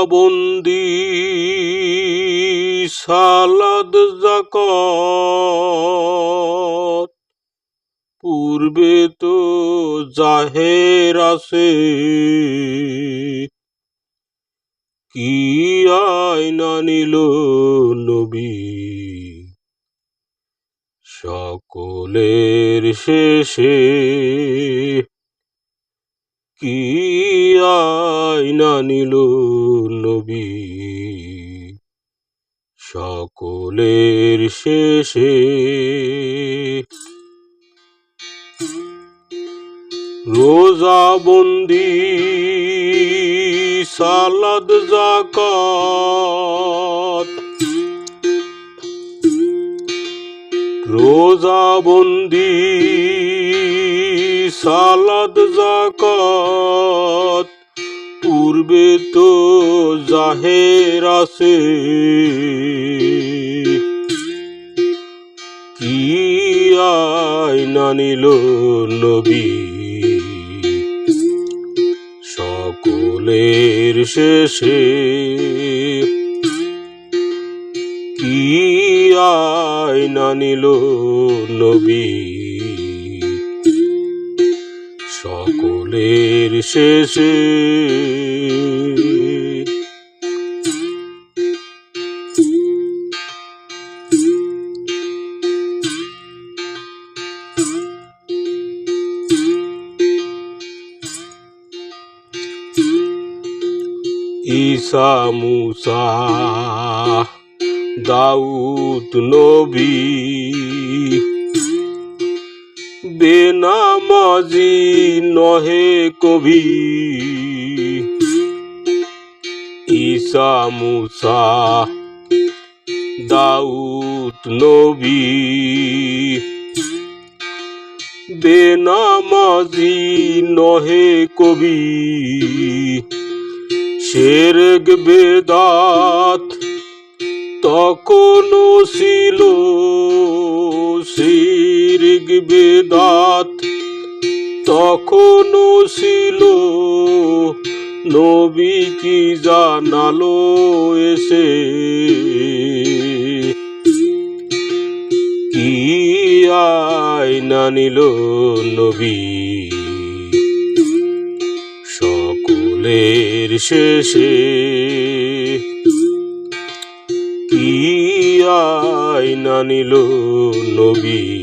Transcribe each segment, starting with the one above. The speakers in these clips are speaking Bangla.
রোজাবন্দি সালাদ জাকত পূর্বে তো জাহের আছে। কি আয়না নিল নবী? সকলের শেষে কি আয়না নিল সকলের শেষে। রোজাবন্দি সালাদ জাকাত রোজাবন্দি সালাদ জাকাত তো জাহের আছে। কি আয়না নিল নবী? সকলের শেষে। কি আয়না নিল নবী? সকলের শেষে। ঈসা মুসা দাউদ নবী বেনামাজি নহে কবি। ঈসা মুসা দাউদ নবী। বেনামাজি নহে কবি। শেরগ বেদাত তখনও ছিল শিরগ বেদাত তখনও ছিল। নবী কি জানালো এসে? কি আয়না নিল নবী? সকলের শেষে কি আয়না নিল নবী?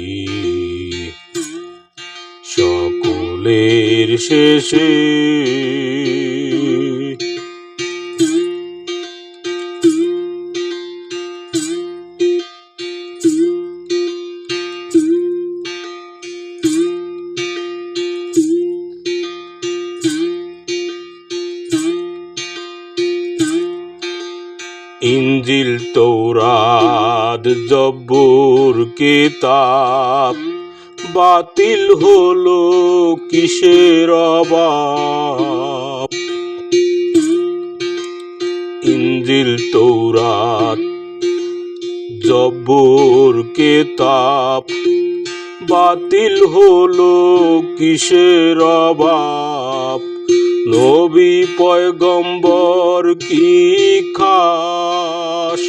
সকলের শেষে। ইঞ্জিল তৌরাদ জব্বুর কিতাব বাতিল হলো কিসের অবাব ইঞ্জিল, তৌরাত, জব্বুর, কিতাব, বাতিল হলো কিসের অভাব? নবী পয়গম্বর কি খাস?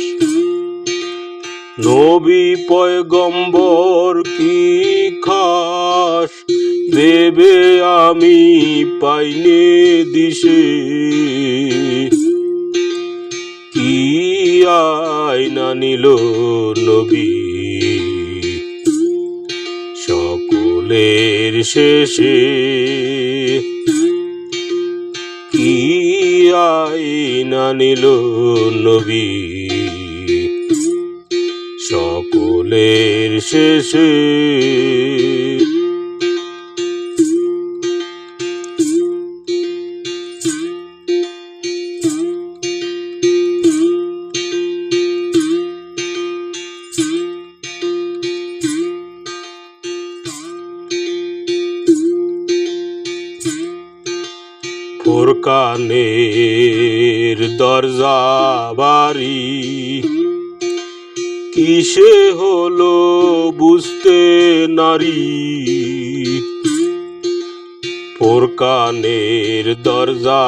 নবী পয়গম্বর কি দেবে আমি পাইনে দিশে। কি আয়না নিল নবী? সকলের শেষে। কি আয়না নিল নবী? সকলের শেষে। ফোরকানের দরজা বাড়ি। কিসে হলো বুঝতে নারী? ফোরকানের দরজা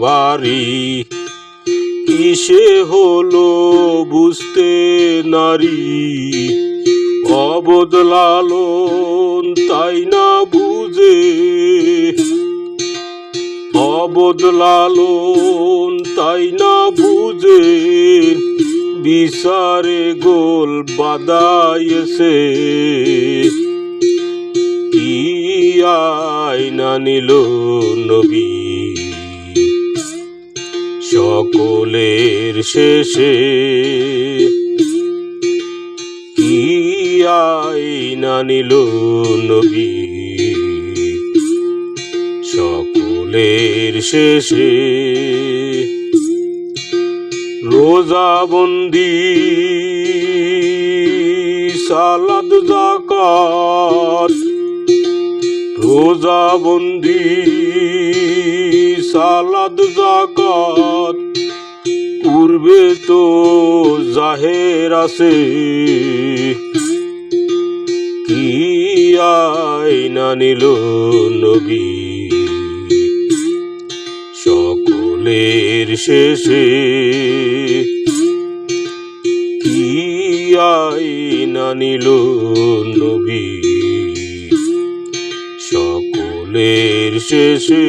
বাড়ি। কিসে হলো বুঝতে নারী? অবদলালন তাই না বুঝে অবদলালন তাই না বুঝে? বিচারে গোল বাদাইছে কি আয়না নিল নবী? সকলের শেষে। কি আইনা নিল নবী? শেষে রোজাবন্দি সালাদ জাকাত রোজাবন্দি সালাদ জাকাত পূর্বে তো জাহের আছে, কি আইনা নিল নবী? সকলের শেষে কি আইনা নিল নবী? সকলের শেষে